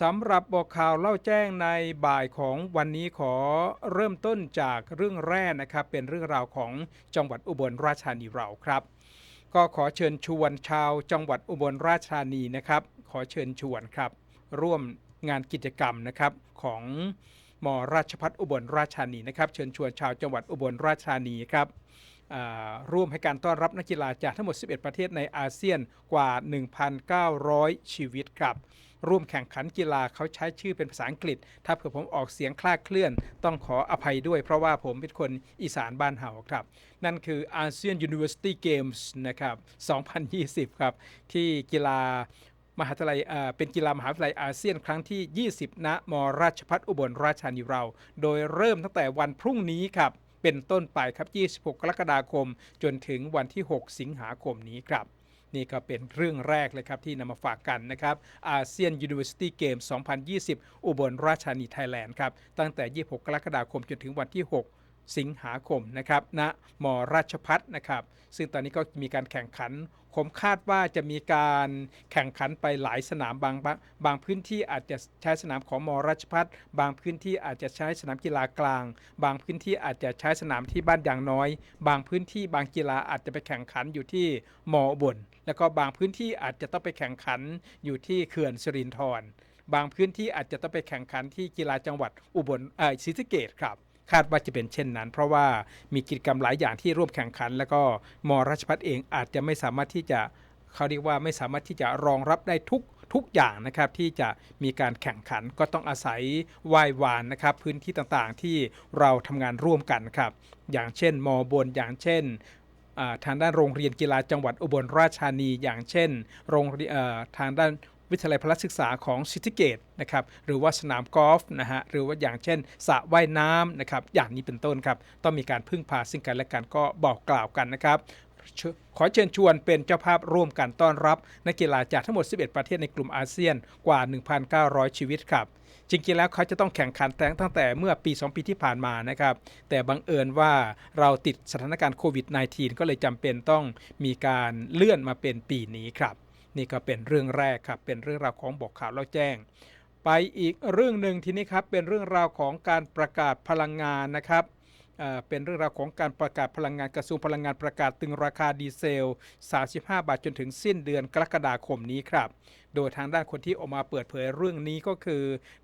สำหรับบอกข่าวเล่าแจ้งในบ่ายของวันนี้ขอเริ่มต้นจากเรื่องแรกนะครับ เป็นเรื่องราวของจังหวัดอุบลราชธานีเราครับ ก็ขอเชิญชวนชาวจังหวัดอุบลราชธานีนะครับ ขอเชิญชวนครับ ร่วมงานกิจกรรมนะครับของมราชพัฒอุบลราชธานีนะครับ เชิญชวนชาวจังหวัดอุบลราชธานีครับ ร่วมให้การต้อนรับนักกีฬาจากทั้งหมด 11 ประเทศในอาเซียนกว่า 1,900 ชีวิตครับ ร่วมแข่งขันกีฬาเขาใช้ชื่อเป็นภาษาอังกฤษ ถ้าเผื่อผมออกเสียงคลาดเคลื่อน ต้องขออภัยด้วยเพราะว่าผมเป็นคนอีสานบ้านเฮาครับ นั่นคืออาเซียน University Games นะครับ 2020 ครับ ที่กีฬามหาวิทยาลัยเอ่อเป็นกีฬามหาวิทยาลัยอาเซียนครั้งที่ 20 ณ มราชพัฒอุบลราชธานีเรา โดยเริ่มตั้งแต่วันพรุ่งนี้ครับ เป็นต้นไปครับ 26 กรกฎาคม จนถึงวันที่ 6 สิงหาคมนี้ครับ นี่ก็เป็นเรื่องแรกเลยครับที่นำมาฝากกันนะครับอาเซียน University Games 2020 อุบลราชธานีไทยแลนด์ครับ ตั้งแต่ 26 กรกฎาคมจนถึงวันที่ 6 สิงหาคมนะครับณมราชพัฒนะครับ ซึ่งตอนนี้ก็มีการแข่งขัน ผมคาดว่าจะมีการแข่งขันไปหลายสนามบางบางบางพื้นที่อาจจะใช้สนามของมราชพัฒบางพื้นที่อาจจะใช้สนามกีฬากลาง บางพื้นที่อาจจะใช้สนามที่บ้านอย่างน้อย บางพื้นที่บางกีฬาอาจจะไปแข่งขันอยู่ที่มอุบลแล้วก็บางพื้นที่อาจจะต้องไปแข่งขันอยู่ที่เขื่อนสิรินธรบางพื้นที่อาจจะต้องไปแข่งขันที่กีฬาจังหวัดอุบลศรีสะเกษครับ คาดว่าจะเป็นเช่นนั้น เพราะว่ามีกิจกรรมหลายอย่างที่ร่วมแข่งขัน แล้วก็มราชพัฒเองอาจจะไม่สามารถที่จะเขาเรียกว่าไม่สามารถที่จะรองรับได้ทุกทุกอย่างนะครับที่จะมีการแข่งขันก็ต้องอาศัยวายวานนะครับพื้นที่ต่างๆที่เราทำงานร่วมกันครับอย่างเช่นมบนอย่างเช่นทางด้านโรงเรียนกีฬาจังหวัดอุบลราชธานี อย่างเช่น โรงทางด้าน วิทยาลัยพละศึกษาของซิติเกตนะครับหรือว่าสนามกอล์ฟนะฮะหรือว่าอย่างเช่นสระว่ายน้ำนะครับอย่างนี้เป็นต้นครับต้องมีการพึ่งพาซึ่งกันและกันก็บอกกล่าวกันนะครับขอเชิญชวนเป็นเจ้าภาพร่วมกันต้อนรับ นักกีฬาจากทั้งหมด 11 ประเทศในกลุ่มอาเซียนกว่า 1,900 ชีวิตครับจริงๆแล้วเขาจะต้องแข่งขันแต่ตั้งแต่เมื่อปี 2 ปีที่ผ่านมานะครับ แต่บังเอิญว่าเราติดสถานการณ์โควิด -19 ก็เลยจำเป็นต้องมีการเลื่อนมาเป็นปีนี้ครับ นี่ก็เป็นเรื่องแรกครับเป็นเรื่องราวของบอกข่าวแล้วแจ้ง ไปอีกเรื่องหนึ่งทีนี้ครับเป็นเรื่องราวของการประกาศพลังงานนะครับเอ่อเป็นเรื่องราวของการประกาศพลังงานกระทรวงพลังงานประกาศตึงราคาดีเซล 35 บาทจนถึงสิ้นเดือนกรกฎาคมนี้ครับ โดยทางด้านคนที่ออกมาเปิดเผยเรื่องนี้ก็คือ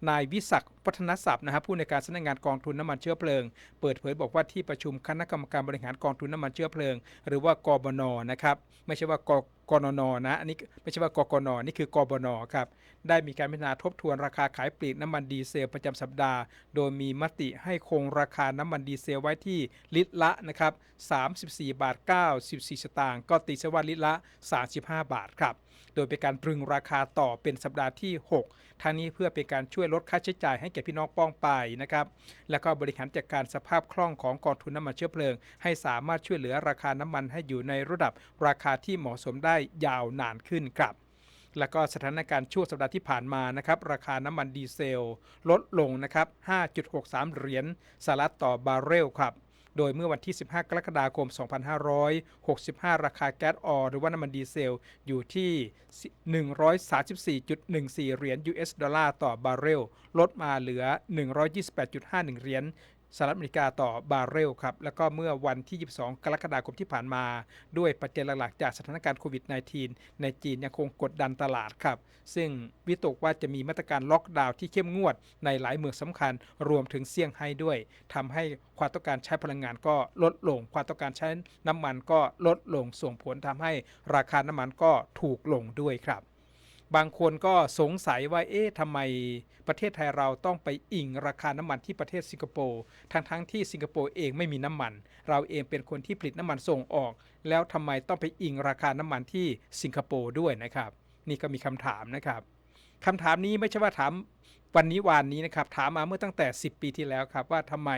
นายวิศักดิ์พัฒนศัพท์นะครับผู้ในการสำนักงานกองทุนน้ำมันเชื้อเพลิง เปิดเผยบอกว่าที่ประชุมคณะกรรมการบริหารกองทุนน้ำมันเชื้อเพลิง หรือว่ากบนนะครับไม่ใช่ว่ากกนนนะอันนี้ไม่ใช่ว่ากกนนี่คือกบนครับได้มีการพิจารณาทบทวนราคาขายปลีกน้ำมันดีเซลประจำสัปดาห์ โดยมีมติให้คงราคาน้ำมันดีเซลไว้ที่ลิตรละนะครับ34บาท94สตางค์ก็ตีซะว่าลิตรละ 35 บาทครับโดยเป็นการตรึงราคาต่อเป็นสัปดาห์ที่ 6ทางนี้เพื่อเป็นการช่วยลดค่าใช้จ่ายให้แก่พี่น้องป้องไปนะครับ แล้วก็บริหารจัดการสภาพคล่องของกองทุนน้ำมันเชื้อเพลิง ให้สามารถช่วยเหลือราคาน้ำมันให้อยู่ในระดับราคาที่เหมาะสมได้ยาวนานขึ้นครับแล้วก็สถานการณ์ช่วงสัปดาห์ที่ผ่านมานะครับราคาน้ำมันดีเซล ลดลงนะครับ 5.63 เหรียญสหรัฐต่อบาร์เรลครับ โดยเมื่อวันที่ 15 กรกฎาคม 2565 ราคาแก๊สออหรือว่าน้ำมันดีเซลอยู่ที่ 134.14 เหรียญ US ดอลลาร์ต่อบาร์เรล ลดมาเหลือ 128.51 เหรียญ สหรัฐอเมริกาต่อบาร์เรลครับ แล้วก็เมื่อวันที่ 22 กรกฎาคมที่ผ่านมา ด้วยปัจจัยหลักๆ จากสถานการณ์โควิด -19 ในจีนยังคงกดดันตลาดครับ ซึ่งวิตกว่าจะมีมาตรการล็อกดาวน์ที่เข้มงวดในหลายเมืองสำคัญ รวมถึงเซี่ยงไฮ้ด้วยทำให้ความต้องการใช้พลังงานก็ลดลง ความต้องการใช้น้ำมันก็ลดลง ส่งผลทำให้ราคาน้ำมันก็ถูกลงด้วยครับ บางคนก็สงสัยว่าเอ๊ะทำไมประเทศไทยเราต้องไปอิงราคาน้ำมันที่ประเทศสิงคโปร์ทั้งๆทที่สิงคโปร์เองไม่มีน้ำมัน เราเองเป็นคนที่ผลิตน้ำมันส่งออก แล้วทำไมต้องไปอิงราคาน้ำมันที่สิงคโปร์ด้วยนะครับ นี่ก็มีคำถามนะครับคำถามนี้ไม่ใช่ว่าถามวันนี้วานนี้นะครับถามมาเมื่อตั้งแต่ 10 ปีที่แล้วครับว่าทำไม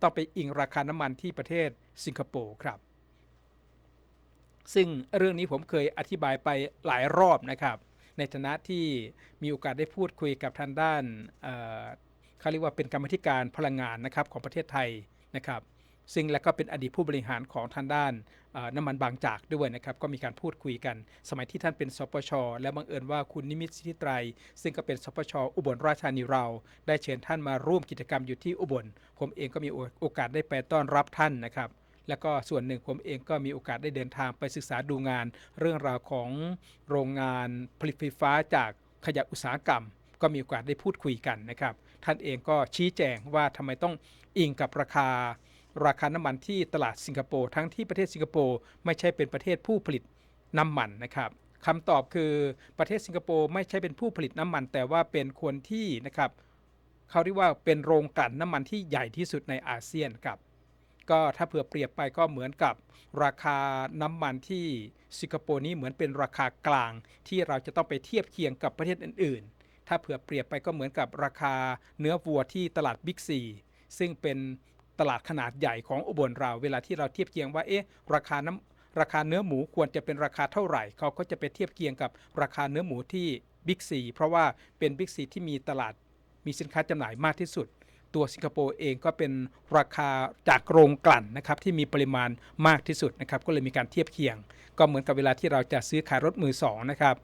ต้องไปอิงราคาน้ำมันที่ประเทศสิงคโปร์ครับซึ่งเรื่องนี้ผมเคยอธิบายไปหลายรอบนะครับ ในฐานะที่มีโอกาสได้พูดคุยกับทางด้านเอ่อเขาเรียกว่าเป็นกรรมธิการพลังงานนะครับของประเทศไทยนะครับ ซึ่งและก็เป็นอดีตผู้บริหารของทางด้านน้ำมันบางจากด้วยนะครับ ก็มีการพูดคุยกัน สมัยที่ท่านเป็นสปช และบังเอิญว่าคุณนิมิตสิทธิไตร ซึ่งก็เป็นสปช อุบลราชธานีเรา ได้เชิญท่านมาร่วมกิจกรรมอยู่ที่อุบล ผมเองก็มีโอกาสได้ไปต้อนรับท่านนะครับ แล้วก็ส่วนหนึ่งผมเองก็มีโอกาสได้เดินทางไปศึกษาดูงาน เรื่องราวของโรงงานผลิตไฟฟ้าจากขยะอุตสาหกรรม ก็มีโอกาสได้พูดคุยกันนะครับ ท่านเองก็ชี้แจงว่าทำไมต้องอิงกับราคา ราคาน้ำมันที่ตลาดสิงคโปร์ทั้งที่ประเทศสิงคโปร์ไม่ใช่เป็นประเทศผู้ผลิตน้ำมันนะครับคำตอบคือประเทศสิงคโปร์ไม่ใช่เป็นผู้ผลิตน้ำมัน แต่ว่าเป็นคนที่นะครับเขาเรียกว่าเป็นโรงกลั่นน้ำมันที่ใหญ่ที่สุดในอาเซียนครับ ก็ถ้าเผื่อเปรียบไปก็เหมือนกับราคาน้ำมันที่สิงคโปร์นี้เหมือนเป็นราคากลาง ที่เราจะต้องไปเทียบเคียงกับประเทศอื่น ๆ ถ้าเผื่อเปรียบไปก็เหมือนกับราคาเนื้อวัวที่ตลาดบิ๊กซีซึ่งเป็นตลาดขนาดใหญ่ของอุบลเราเวลาที่เราเทียบเคียงว่าเอ๊ะราคาน้ำราคาเนื้อหมูควรจะเป็นราคาเท่าไหร่ เขาก็จะไปเทียบเคียงกับราคาเนื้อหมูที่บิ๊กซีเพราะว่าเป็นบิ๊กซีที่มีตลาดมีสินค้าจำหน่ายมากที่สุด ตัวสิงคโปร์เองก็เป็นราคาจากโรงกลั่นนะครับที่มีปริมาณมากที่สุดนะครับก็เลยมีการเทียบเคียง ก็เหมือนกับเวลาที่เราจะซื้อขายรถมือสองนะครับ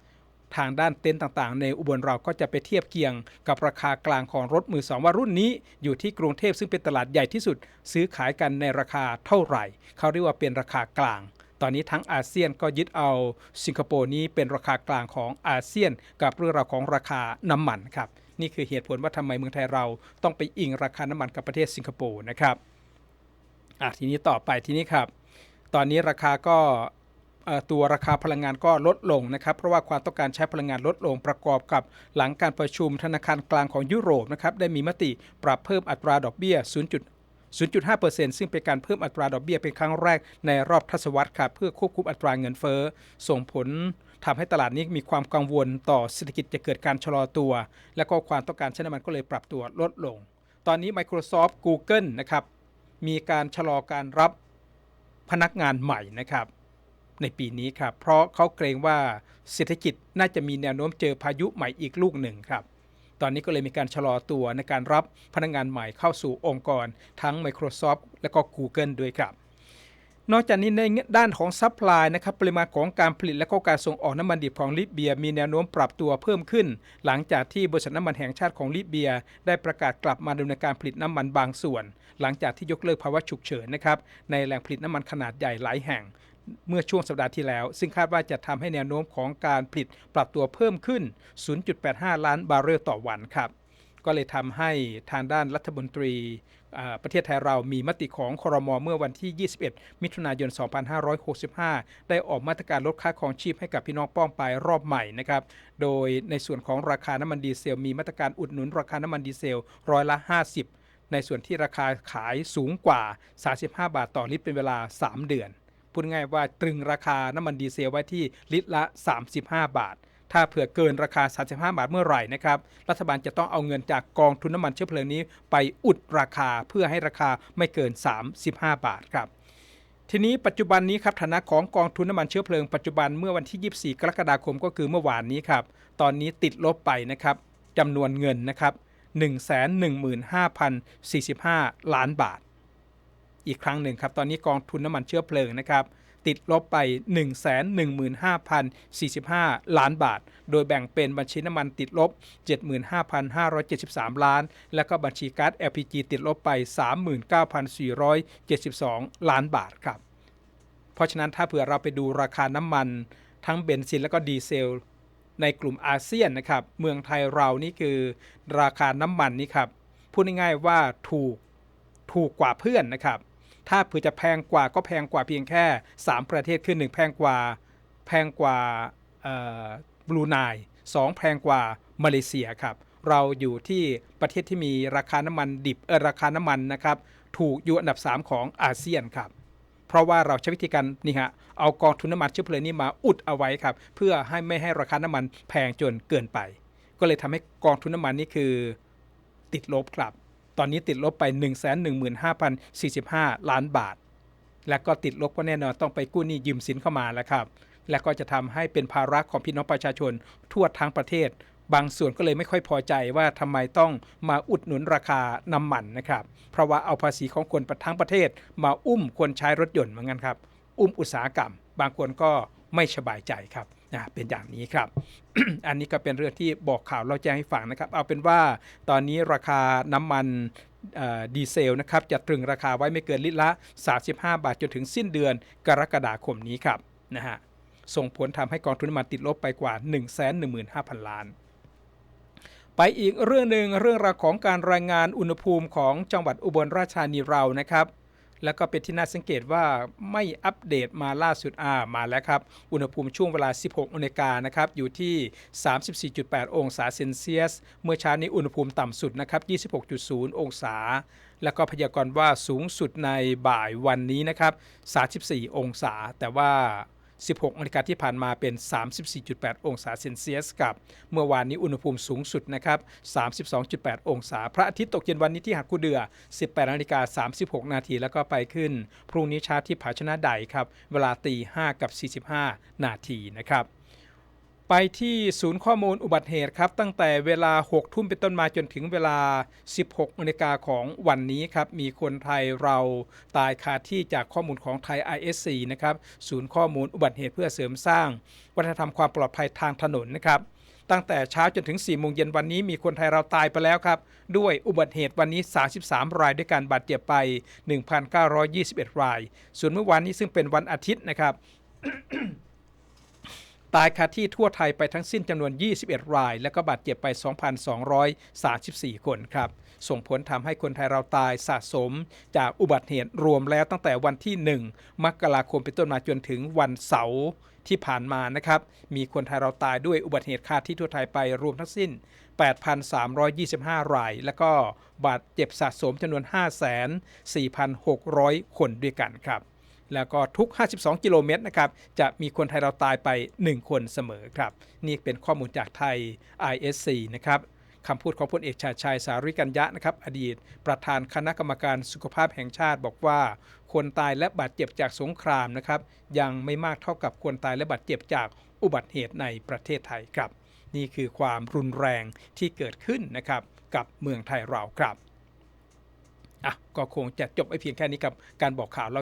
ทางด้านเต็นท์ต่างๆ ในอุบลเราก็จะไปเทียบเคียงกับราคากลางของรถมือสองว่ารุ่นนี้อยู่ที่กรุงเทพซึ่งเป็นตลาดใหญ่ที่สุด ซื้อขายกันในราคาเท่าไหร่ เขาเรียกว่าเป็นราคากลาง ตอนนี้ทั้งอาเซียนก็ยึดเอาสิงคโปร์นี้เป็นราคากลางของอาเซียน กับเรื่องราวของราคาน้ำมันครับ นี่คือเหตุผลว่าทำไมเมืองไทยเราต้องไปอิงราคาน้ำมันกับประเทศสิงคโปร์นะครับอะทีนี้ต่อไปทีนี้ครับ ตอนนี้ราคาก็ตัวราคาพลังงานก็ลดลงนะครับ เพราะว่าความต้องการใช้พลังงานลดลงประกอบกับหลังการประชุมธนาคารกลางของยุโรปนะครับได้มีมติปรับเพิ่มอัตราดอกเบี้ย 0. 0.5%ซึ่งเป็นการเพิ่มอัตราดอกเบี้ยเป็นครั้งแรกในรอบทศวรรษครับเพื่อควบคุมอัตราเงินเฟ้อส่งผล ทำให้ตลาดนี้มีความกังวลต่อเศรษฐกิจจะเกิดการชะลอตัว และก็ความต้องการใช้น้ำมันก็เลยปรับตัวลดลง ตอนนี้ Microsoft Google นะครับมีการชะลอการรับพนักงานใหม่นะครับในปีนี้ครับเพราะเขาเกรงว่าเศรษฐกิจน่าจะมีแนวโน้มเจอพายุใหม่อีกลูกหนึ่งครับ ตอนนี้ก็เลยมีการชะลอตัวในการรับพนักงานใหม่เข้าสู่องค์กร ทั้ง Microsoft และก็ Google ด้วยครับ นอกจากนี้ในด้านของซัพพลายนะครับปริมาณของการผลิตและก็การส่งออกน้ำมันดิบของลิเบีย มีแนวโน้มปรับตัวเพิ่มขึ้น หลังจากที่บริษัทน้ำมันแห่งชาติของลิเบีย ได้ประกาศกลับมาดำเนินการผลิตน้ำมันบางส่วน หลังจากที่ยกเลิกภาวะฉุกเฉินนะครับในแหล่งผลิตน้ำมันขนาดใหญ่หลายแห่ง เมื่อช่วงสัปดาห์ที่แล้ว ซึ่งคาดว่าจะทำให้แนวโน้มของการผลิตปรับตัวเพิ่มขึ้น 0.85 ล้านบาร์เรลต่อวันครับ ก็เลยทำให้ทางด้านรัฐมนตรีประเทศไทยเรามีมติของครมเมื่อวันที่ 21 มิถุนายน 2565 ได้ออกมาตรการลดค่าครองชีพให้กับพี่น้องป้องไปรอบใหม่นะครับ โดยในส่วนของราคาน้ำมันดีเซล มีมาตรการอุดหนุนราคาน้ำมันดีเซลร้อยละ 50 ในส่วนที่ราคาขายสูงกว่า 35 บาทต่อลิตรเป็นเวลา 3 เดือน พูดง่ายว่าตรึงราคาน้ำมันดีเซลไว้ที่ลิตรละ 35 บาท ถ้าเผื่อเกินราคา 35 บาทเมื่อไหร่นะครับ รัฐบาลจะต้องเอาเงินจากกองทุนน้ำมันเชื้อเพลิงนี้ ไปอุดราคาเพื่อให้ราคาไม่เกิน 35 บาทครับทีนี้ปัจจุบันนี้ครับฐานะของกองทุนน้ำมันเชื้อเพลิงปัจจุบันเมื่อวันที่ 24 กรกฎาคมก็คือเมื่อวานนี้ครับ ตอนนี้ติดลบไปนะครับจำนวนเงินนะครับ115,045 ล้านบาท อีกครั้งหนึ่งครับ ตอนนี้กองทุนน้ำมันเชื้อเพลิงนะครับ ติดลบไป 115,045 ล้านบาท โดยแบ่งเป็นบัญชีน้ำมันติดลบ 75,573 ล้าน และก็บัญชีก๊าซ LPG ติดลบไป 39,472 ล้านบาทครับ เพราะฉะนั้นถ้าเผื่อเราไปดูราคาน้ำมันทั้งเบนซินและก็ดีเซลในกลุ่มอาเซียนนะครับ เมืองไทยเรานี่คือราคาน้ำมันนี่ครับ พูดง่ายๆว่าถูกถูกกว่าเพื่อนนะครับ ถ้าเผื่อจะแพงกว่าก็แพงกว่าเพียงแค่ 3 ประเทศคือ1แพงกว่าแพงกว่าบรูไนสองแพงกว่ามาเลเซียครับ เราอยู่ที่ประเทศที่มีราคาน้ำมันดิบเออราคาน้ำมันนะครับ ถูกอยู่อันดับ 3 ของอาเซียนครับ เพราะว่าเราใช้วิธีการนี่ฮะเอากองทุนน้ำมันเชื้อเพลิงนี้มาอุดเอาไว้ครับ เพื่อให้ไม่ให้ราคาน้ำมันแพงจนเกินไป ก็เลยทำให้กองทุนน้ำมันนี่คือติดลบครับ ตอนนี้ติดลบไป 115,045 ล้านบาท และก็ติดลบก็แน่นอนต้องไปกู้หนี้ยืมสินเข้ามาแล้วครับ และก็จะทำให้เป็นภาระของพี่น้องประชาชนทั่วทั้งประเทศ บางส่วนก็เลยไม่ค่อยพอใจว่าทำไมต้องมาอุดหนุนราคาน้ำมันนะครับ เพราะว่าเอาภาษีของคนทั้งประเทศ มาอุ้มคนใช้รถยนต์เหมือนกันครับ อุ้มอุตสาหกรรม บางคนก็ไม่สบายใจครับ นะเป็นอย่างนี้ครับ อันนี้ก็เป็นเรื่องที่บอกข่าวเราแจ้งให้ฟังนะครับ เอาเป็นว่าตอนนี้ราคาน้ำมันดีเซลนะครับจะตรึงราคาไว้ไม่เกินลิตรละ 35 บาทจนถึงสิ้นเดือนกรกฎาคมนี้ครับนะฮะส่งผลทำให้กองทุนน้ำมันติดลบไปกว่า 115,000 ล้าน ไปอีกเรื่องหนึ่งเรื่องราวของการรายงานอุณหภูมิของจังหวัดอุบลราชธานีเรานะครับ แล้วก็เป็นที่น่าสังเกตว่าไม่อัปเดตมาล่าสุดอ่ามาแล้วครับ อุณหภูมิช่วงเวลา 16นาฬิกานะครับ อยู่ที่ 34.8 องศาเซนเซียส เมื่อเช้านี้อุณหภูมิต่ำสุดนะครับ 26.0 องศา แล้วก็พยากรณ์ว่าสูงสุดในบ่ายวันนี้นะครับ 34 องศา แต่ว่า 16นาฬิกาที่ผ่านมาเป็น 34.8 องศาเซนเซียสกับ เมื่อวานนี้อุณหภูมิสูงสุดนะครับ 32.8 องศา พระอาทิตย์ตกเย็นวันนี้ที่หักกูเดือ 18นาฬิกา36 นาทีแล้วก็ไปขึ้น พรุ่งนี้เช้าที่ผาชนะใดครับ เวลาตี5กับ 45 นาทีนะครับ ไปที่ศูนย์ข้อมูลอุบัติเหตุครับ ตั้งแต่เวลา 6 ทุ่มเป็นต้นมาจนถึงเวลา 16นาฬิกาของวันนี้ครับ มีคนไทยเราตายคาที่จากข้อมูลของไทย ISC นะครับ ศูนย์ข้อมูลอุบัติเหตุเพื่อเสริมสร้าง วัฒนธรรมความปลอดภัยทางถนนนะครับ ตั้งแต่เช้าจนถึง4โมงเย็นวันนี้มีคนไทยเราตายไปแล้วครับ ด้วยอุบัติเหตุวันนี้ 33 รายด้วยการบาดเจ็บไป 1,921 ราย ส่วนเมื่อวานนี้ซึ่งเป็นวันอาทิตย์นะครับ ตายคาที่ทั่วไทยไปทั้งสิ้นจำนวน 21 ราย และก็บาดเจ็บไป 2,234 คนครับ ส่งผลทำให้คนไทยเราตายสะสม จากอุบัติเหตุรวมแล้วตั้งแต่วันที่ 1 มกราคมเป็นต้นมาจนถึงวันเสาร์ที่ผ่านมานะครับ มีคนไทยเราตายด้วยอุบัติเหตุคาที่ทั่วไทยไปรวมทั้งสิ้น 8,325 ราย แล้วก็บาดเจ็บสะสมจำนวน 5,4,600 คนด้วยกันครับ แล้วก็ทุก 52 กิโลเมตรนะครับ จะมีคนไทยเราตายไป 1 คนเสมอครับ นี่เป็นข้อมูลจากไทย ISC นะครับคำพูดของพลเอกชาชายสาริกัญญะนะครับ อดีต ประธานคณะกรรมการสุขภาพแห่งชาติบอกว่า คนตายและบาดเจ็บจากสงครามนะครับ ยังไม่มากเท่ากับคนตายและบาดเจ็บจากอุบัติเหตุในประเทศไทยครับ นี่คือความรุนแรงที่เกิดขึ้นนะครับกับเมืองไทยเราครับอะก็คงจะจบไปเพียงแค่นี้กับการบอกข่าวเรา